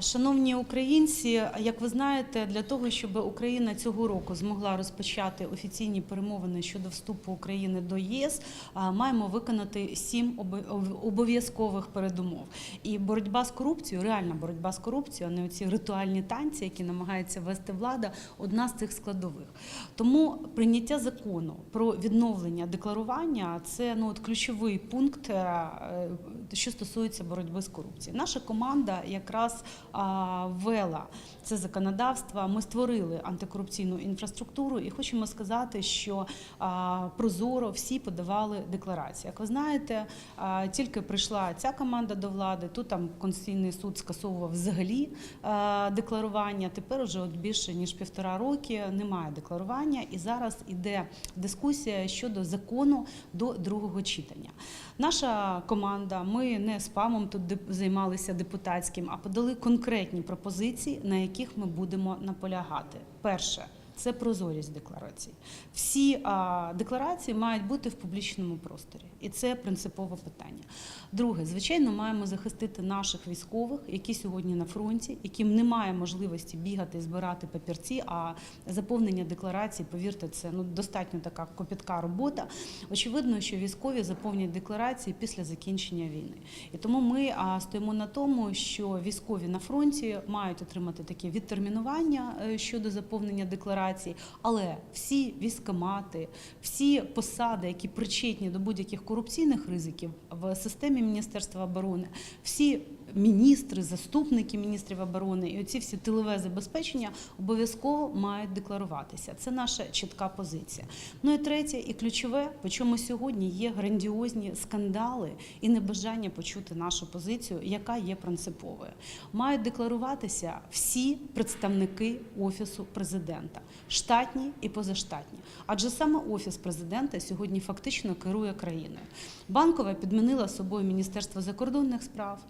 Шановні українці, як ви знаєте, для того, щоб Україна цього року змогла розпочати офіційні перемовини щодо вступу України до ЄС, маємо виконати сім обов'язкових передумов. І боротьба з корупцією, реальна боротьба з корупцією, а не оці ритуальні танці, які намагається вести влада, одна з цих складових. Тому прийняття закону про відновлення декларування це ну от ключовий пункт, е, е, що стосується боротьби з корупцією. Наша команда якраз ввела це законодавство. Ми створили антикорупційну інфраструктуру і хочемо сказати, що прозоро всі подавали декларації. Як ви знаєте, тільки прийшла ця команда до влади, тут там Конституційний суд скасовував взагалі декларування. Тепер уже от більше ніж півтора роки немає декларування, і зараз іде дискусія щодо закону до другого читання. Наша команда, ми не спамом тут займалися депутатським, а подали конкретні пропозиції, на яких ми будемо наполягати. Перше. Це прозорість декларацій. Всі а, декларації мають бути в публічному просторі, і це принципове питання. Друге, звичайно, маємо захистити наших військових, які сьогодні на фронті, яким немає можливості бігати і збирати папірці. А заповнення декларацій, повірте, це ну достатньо така копітка робота. Очевидно, що військові заповнять декларації після закінчення війни. І тому ми а, стоїмо на тому, що військові на фронті мають отримати таке відтермінування е, щодо заповнення декларацій, але всі військомати, всі посади, які причетні до будь-яких корупційних ризиків в системі Міністерства оборони, всі міністри, заступники міністрів оборони і оці всі тилове забезпечення обов'язково мають декларуватися. Це наша чітка позиція. Ну і третє, і ключове, по чому сьогодні є грандіозні скандали і небажання почути нашу позицію, яка є принциповою. Мають декларуватися всі представники офісу президента, штатні і позаштатні. Адже саме офіс президента сьогодні фактично керує країною. Банкова підмінила собою Міністерство закордонних справ.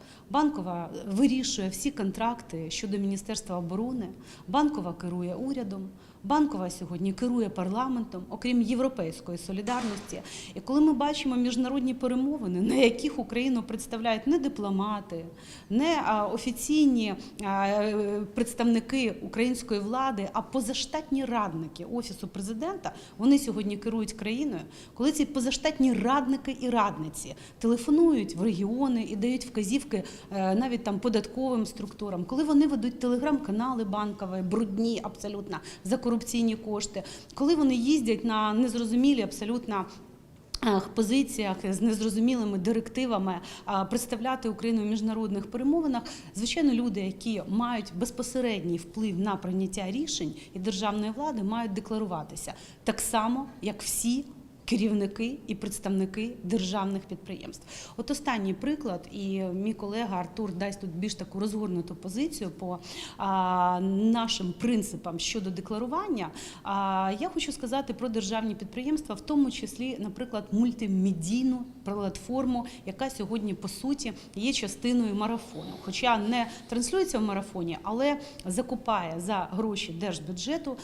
Банкова вирішує всі контракти щодо Міністерства оборони. Банкова керує урядом. Банкова сьогодні керує парламентом, окрім європейської солідарності. І коли ми бачимо міжнародні перемовини, на яких Україну представляють не дипломати, не офіційні е, представники української влади, а позаштатні радники офісу президента, вони сьогодні керують країною. Коли ці позаштатні радники і радниці телефонують в регіони і дають вказівки е, навіть там податковим структурам, коли вони ведуть телеграм-канали банкові, брудні абсолютно за корупційні кошти, коли вони їздять на незрозумілі абсолютно. е, Позиціях з незрозумілими директивами а, представляти Україну в міжнародних перемовинах, звичайно, люди, які мають безпосередній вплив на прийняття рішень і державної влади, мають декларуватися так само, як всі керівники і представники державних підприємств. От останній приклад, і мій колега Артур дасть тут більш таку розгорнуту позицію по нашим принципам щодо декларування. А, я хочу сказати про державні підприємства, в тому числі, наприклад, мультимедійну платформу, яка сьогодні по суті є частиною марафону, хоча не транслюється в марафоні, але закупає за гроші держбюджету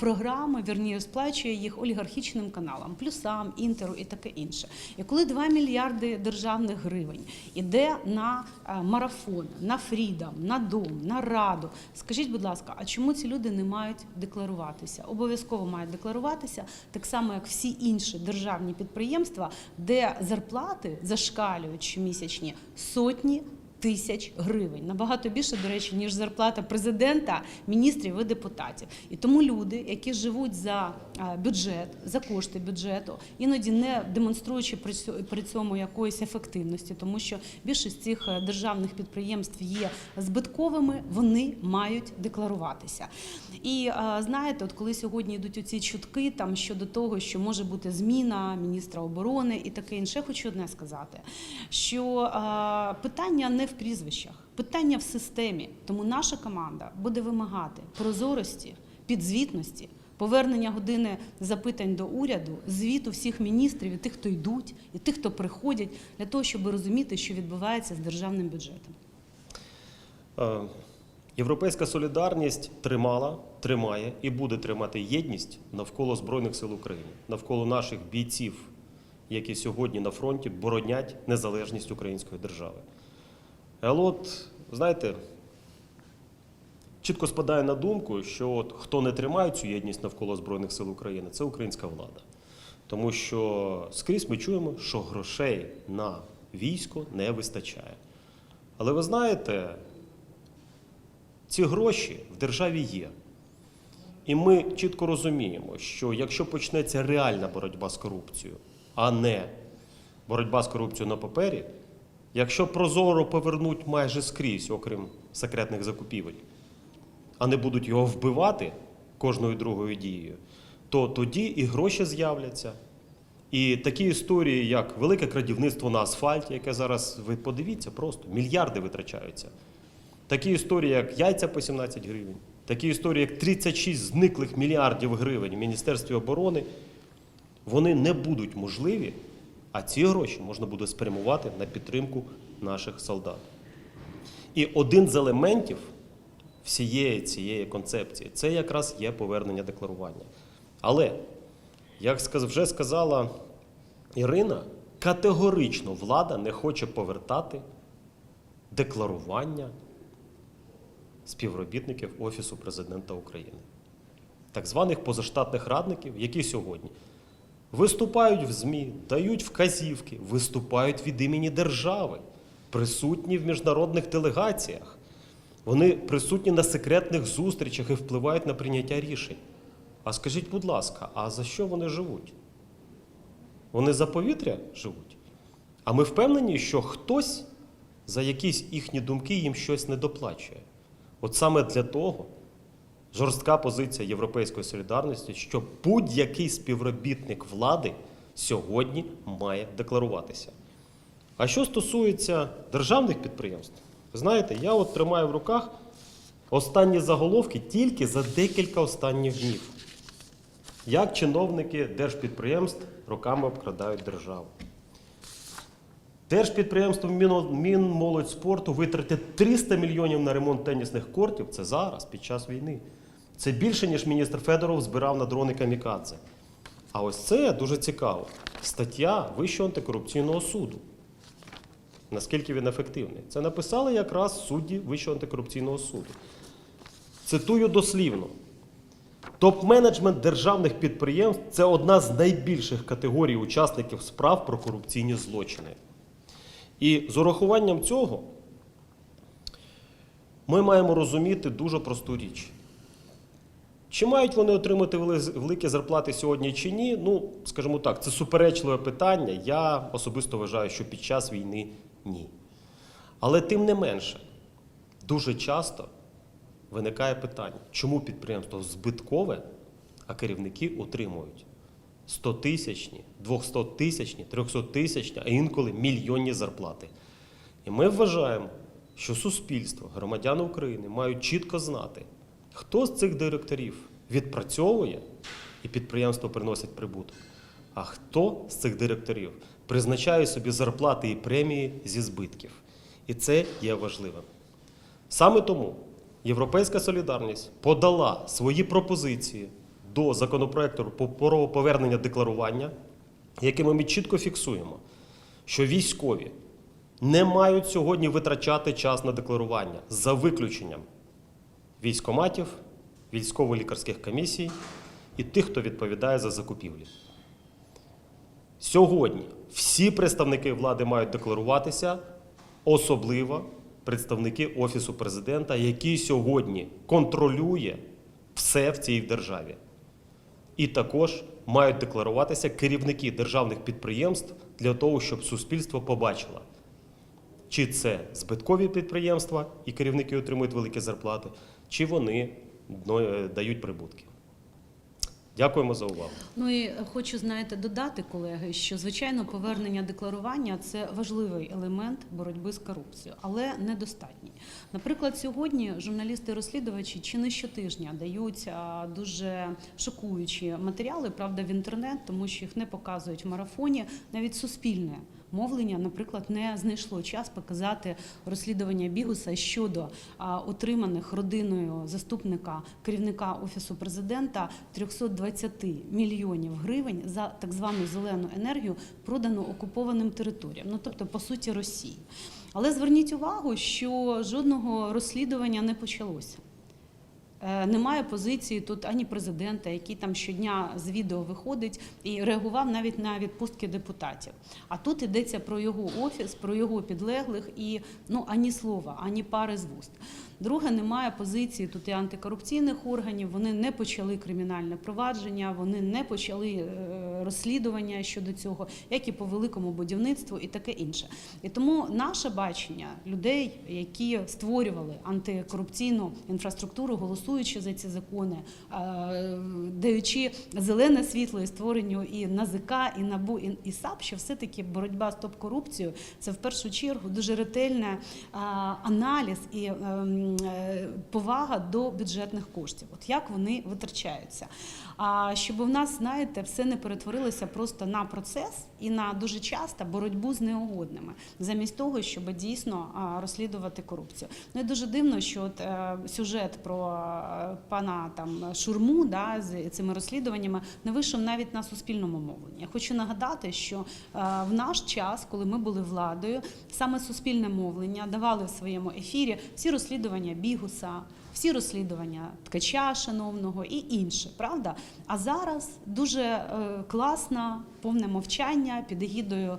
програми, вірніше сплачує їх олігархічним каналам, плюсам, інтеру і таке інше. І коли 2 мільярди державних гривень іде на е, марафон, на фрідом, на дом, на раду, скажіть, будь ласка, а чому ці люди не мають декларуватися? Обов'язково мають декларуватися, так само як всі інші державні підприємства, де зарплати зашкалюють щомісячні сотні тисяч гривень. Набагато більше, до речі, ніж зарплата президента, міністрів і депутатів. І тому люди, які живуть за бюджет, за кошти бюджету, іноді не демонструючи при цьому якоїсь ефективності, тому що більшість цих е, державних підприємств є збитковими, вони мають декларуватися. І знаєте, от коли сьогодні йдуть оці чутки там щодо того, що може бути зміна міністра оборони і таке інше, хочу одне сказати, що питання не в прізвищах, питання в системі. Тому наша команда буде вимагати прозорості, підзвітності. Повернення години запитань до уряду, звіту всіх міністрів, і тих, хто йдуть, і тих, хто приходять, для того, щоб розуміти, що відбувається з державним бюджетом. Е, Європейська солідарність тримала, тримає і буде тримати єдність навколо Збройних сил України, навколо наших бійців, які сьогодні на фронті боронять незалежність української держави. Але от, знаєте, чітко спадає на думку, що от хто не тримає цю єдність навколо Збройних сил України, це українська влада. Тому що скрізь ми чуємо, що грошей на військо не вистачає. Але ви знаєте, ці гроші в державі є. І ми чітко розуміємо, що якщо почнеться реальна боротьба з корупцією, а не боротьба з корупцією на папері, якщо прозоро повернуть майже скрізь, окрім секретних закупівель, а не будуть його вбивати кожною другою дією, то тоді і гроші з'являться. І такі історії, як велике крадівництво на асфальті, яке зараз ви подивіться, просто мільярди витрачаються. Такі історії, як яйця по 17 гривень, такі історії, як 36 зниклих мільярдів гривень в Міністерстві оборони, вони не будуть можливі, а ці гроші можна буде спрямувати на підтримку наших солдат. І один з елементів всієї цієї концепції це якраз є повернення декларування. Але, як вже сказала Ірина, категорично влада не хоче повертати декларування співробітників Офісу президента України, так званих позаштатних радників, які сьогодні виступають в ЗМІ, дають вказівки, виступають від імені держави, присутні в міжнародних делегаціях. Вони присутні на секретних зустрічах і впливають на прийняття рішень. А скажіть, будь ласка, а за що вони живуть? Вони за повітря живуть? А ми впевнені, що хтось за якісь їхні думки їм щось не доплачує. От саме для того жорстка позиція Європейської солідарності, що будь-який співробітник влади сьогодні має декларуватися. А що стосується державних підприємств, знаєте, я от тримаю в руках останні заголовки тільки за декілька останніх днів. Як чиновники держпідприємств роками обкрадають державу. Держпідприємство Міно- Мінмолодьспорту витратить 300 мільйонів на ремонт тенісних кортів. Це зараз, під час війни. Це більше, ніж міністр Федоров збирав на дрони Камікадзе. А ось це дуже цікаво. Стаття Вищого антикорупційного суду. Наскільки він ефективний? Це написали якраз судді Вищого антикорупційного суду. Цитую дослівно. Топ-менеджмент державних підприємств це одна з найбільших категорій учасників справ про корупційні злочини. І з урахуванням цього ми маємо розуміти дуже просту річ. Чи мають вони отримати великі зарплати сьогодні чи ні? Ну, скажімо так, це суперечливе питання. Я особисто вважаю, що під час війни ні. Але тим не менше, дуже часто виникає питання, чому підприємство збиткове, а керівники отримують 100 тисячні, 200 тисячні, 300 тисячні, а інколи мільйонні зарплати. І ми вважаємо, що суспільство, громадяни України мають чітко знати, хто з цих директорів відпрацьовує і підприємство приносить прибуток, а хто з цих директорів призначає собі зарплати і премії зі збитків. І це є важливим. Саме тому Європейська солідарність подала свої пропозиції до законопроекту про повернення декларування, якими ми чітко фіксуємо, що військові не мають сьогодні витрачати час на декларування за виключенням військоматів, військово-лікарських комісій і тих, хто відповідає за закупівлі. Сьогодні всі представники влади мають декларуватися, особливо представники Офісу президента, який сьогодні контролює все в цій державі. І також мають декларуватися керівники державних підприємств для того, щоб суспільство побачило, чи це збиткові підприємства і керівники отримують великі зарплати, чи вони е, дають прибутки. Дякуємо за увагу. Ну і хочу знаєте додати, колеги, що звичайно повернення декларування це важливий елемент боротьби з корупцією, але недостатній. Наприклад, сьогодні журналісти-розслідувачі чи не щотижня дають дуже шокуючі матеріали, правда, в інтернет, тому що їх не показують в марафоні, навіть суспільне. Мовлення, наприклад, не знайшло час показати розслідування Бігуса щодо отриманих родиною заступника керівника офісу президента 320 мільйонів гривень за так звану зелену енергію, продану окупованим територіям, ну тобто по суті Росії. Але зверніть увагу, що жодного розслідування не почалося. Е, Немає позиції тут ані президента, який там щодня з відео виходить і реагував навіть на відпустки депутатів. А тут йдеться про його офіс, про його підлеглих і ну ані слова, ані пари з вуст. Друге, немає позиції тут і антикорупційних органів. Вони не почали кримінальне провадження, вони не почали е, розслідування щодо цього, як і по великому будівництву, і таке інше. І тому наше бачення людей, які створювали антикорупційну інфраструктуру, голосуючи за ці закони, даючи зелене світло і створенню і НАЗК, і НАБУ, і, САП, що все-таки боротьба з топ-корупцією це в першу чергу дуже ретельний аналіз і ем, е, повага до бюджетних коштів. От як вони витрачаються. А щоб у нас, знаєте, все не перетворилося просто на процес і на дуже часто боротьбу з неугодними, замість того, щоб дійсно розслідувати корупцію. Ну і дуже дивно, що от, е, сюжет про пана там Шурму да, з цими розслідуваннями не вийшов навіть на суспільному мовленні. Я хочу нагадати, що е, в наш час, коли ми були владою, саме суспільне мовлення давали в своєму ефірі всі розслідування Бігуса. Всі розслідування ткача шановного і інше, правда? А зараз дуже е, класно, повне мовчання під егідою,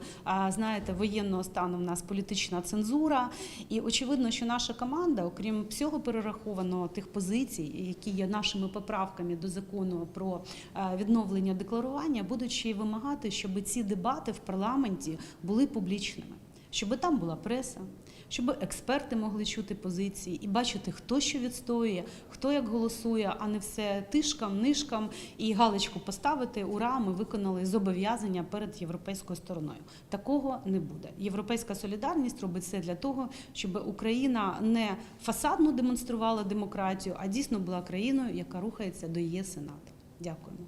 знаєте, воєнного стану в нас політична цензура. І очевидно, що наша команда, окрім всього перерахованого тих позицій, які є нашими поправками до закону про е, відновлення декларування, й вимагати, щоб ці дебати в парламенті були публічними, щоб там була преса щоб експерти могли чути позиції і бачити, хто що відстоює, хто як голосує, а не все тишкам, нишкам і галочку поставити. Ура, ми виконали зобов'язання перед європейською стороною. Такого не буде. Європейська солідарність робить все для того, щоб Україна не фасадно демонструвала демократію, а дійсно була країною, яка рухається до ЄС і НАТО. Дякуємо.